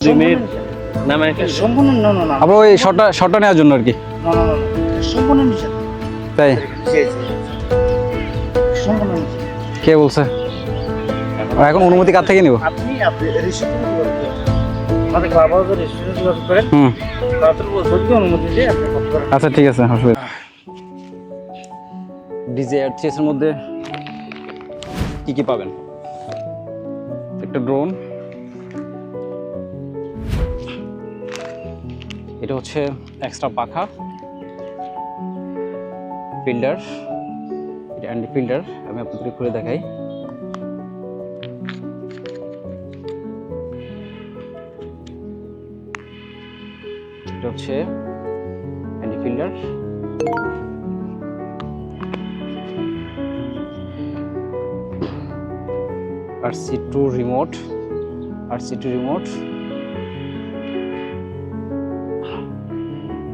দুই মিনিট না মানে সম্পূর্ণ না না না। আবার ওই শটটা শটটা নেওয়ার জন্য আর কি? না না না, না, এটা সম্পূর্ণ তাই। সম্পূর্ণ কে বলছে? এখন অনুমতি কার থেকে নিব? আপনি আপনি আচ্ছা ঠিক আছে ডিজে আর চেসের মধ্যে কি কি পাবেন? একটা ড্রোন এটা হচ্ছে এক্সট্রা পাখা। ফিল্ডার এটা অ্যান্টি ফিল্ডার আমি আপনাদের খুলে দেখাই। এটা হচ্ছে anti fielder R C two remote R C two remote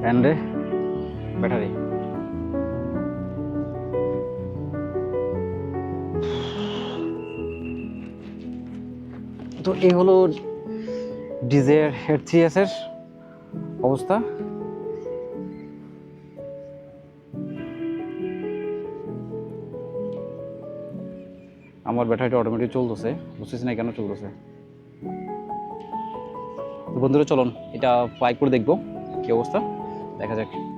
and battery তো এই হলো ডিজের হেড থ্রি এর অবস্থা। আমার ব্যাটারিটা অটোমেটিক চলতেছে। বুঝতেছি না কেন চলতেছে। বন্ধুরা, চলুন, এটা ফ্লাই করে দেখব কি অবস্থা। দেখা যাক।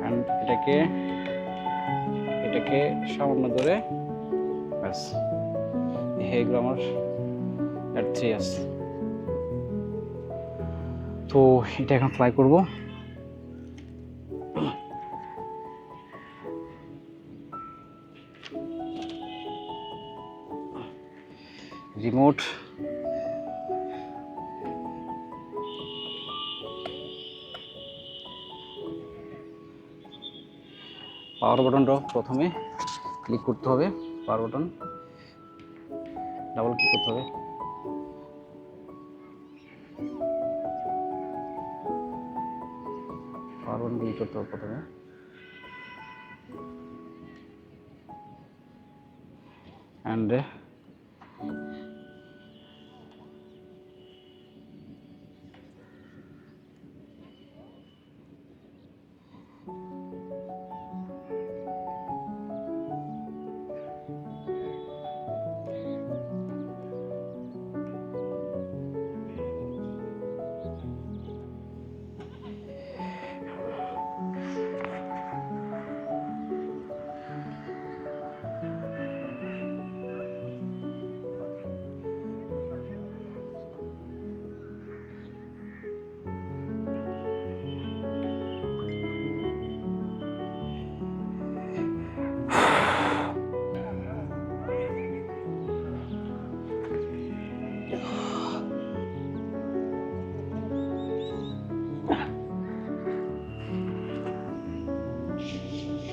অ্যান্ড এটাকে এটাকে সামান্য ধরে, ব্যাস। এগুলো আমার থ্রি আছে। তো এটা এখন ফ্লাই করব। রিমোট পাওয়ার বাটনটা প্রথমে ক্লিক করতে হবে পাওয়ার বাটন ডাবল ক্লিক করতে হবে। পাওয়ার বাটন ক্লিক করতে হবে প্রথমে। And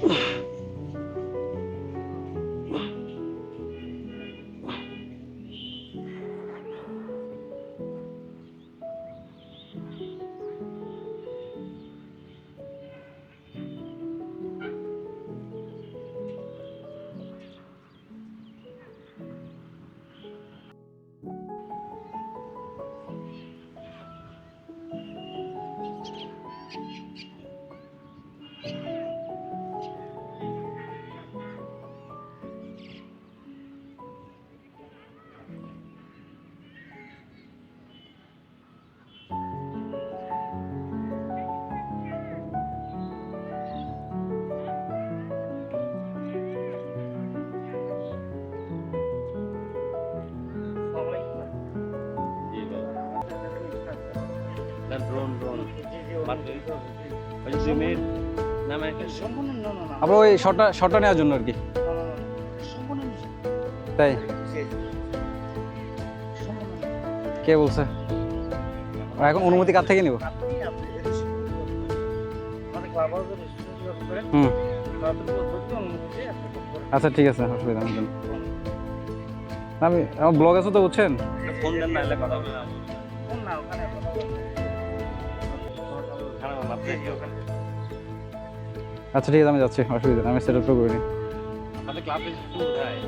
Ugh. ওই যে দুই মিনিট নামে সম্পূর্ণ না না না ওই শটটা শটটা নেওয়ার জন্য আর কি। সম্পূর্ণ তাই? কে বলছে? এখন অনুমতি কার থেকে নিব? হুম। আচ্ছা ঠিক আছে অসুবিধা আমি আমার ব্লগ আছে তো বুঝছেন? ফোন দেন না কথা বললাম আচ্ছা ঠিক আছে আমি যাচ্ছি অসুবিধা নেই আমি সেট আপ করে নিই। আমাদের ক্লাবে শুরু হয়।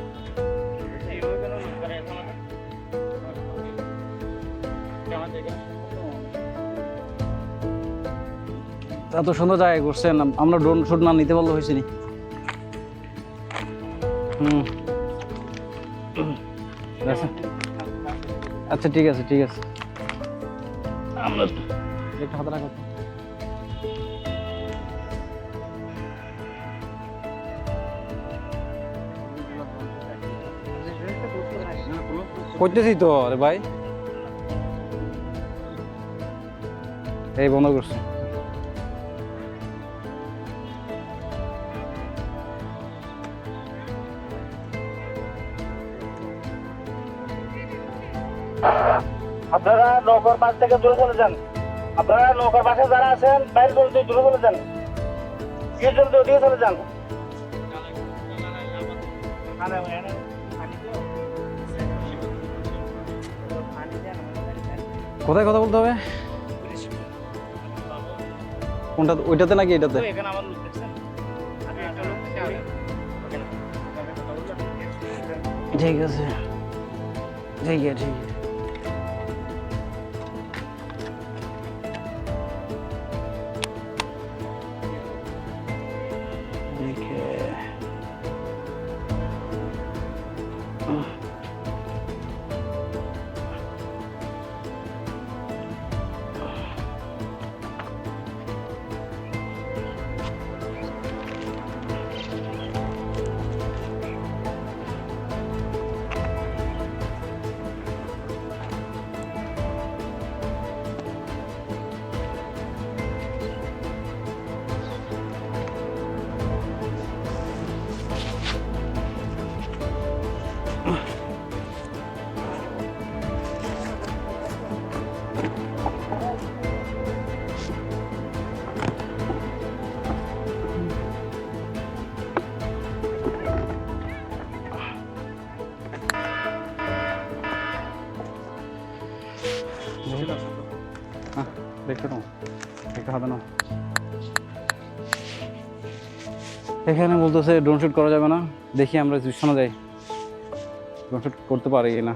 এত সুন্দর জায়গায় করছেন আম- আমরা ড্রোন শুট না নিতে পারলে হয়েছেনি হুম। আচ্ছা। আচ্ছা ঠিক আছে ঠিক আছে। আমরা একটু হাতে রাখো। করতেছি তো, আরে ভাই। এই বন্ধ করছি। আপনারা নৌকার পাশ থেকে দূরে চলে যান। আপনারা নৌকার পাশে যারা আছেন, বাইরে চলে দূরে চলে যান। গিয়ে চলে দিয়ে চলে যান। কোথায় কথা বলতে হবে? কোনটা ওইটাতে নাকি এটাতে? ঠিক আছে। ঠিক আছে ঠিক আছে। Okay. Uh. নাও একটা হাতে এখানে বলতেছে ড্রোন শুট করা যাবে না। দেখি আমরা শোনা যাই ড্রোন শুট করতে পারি না?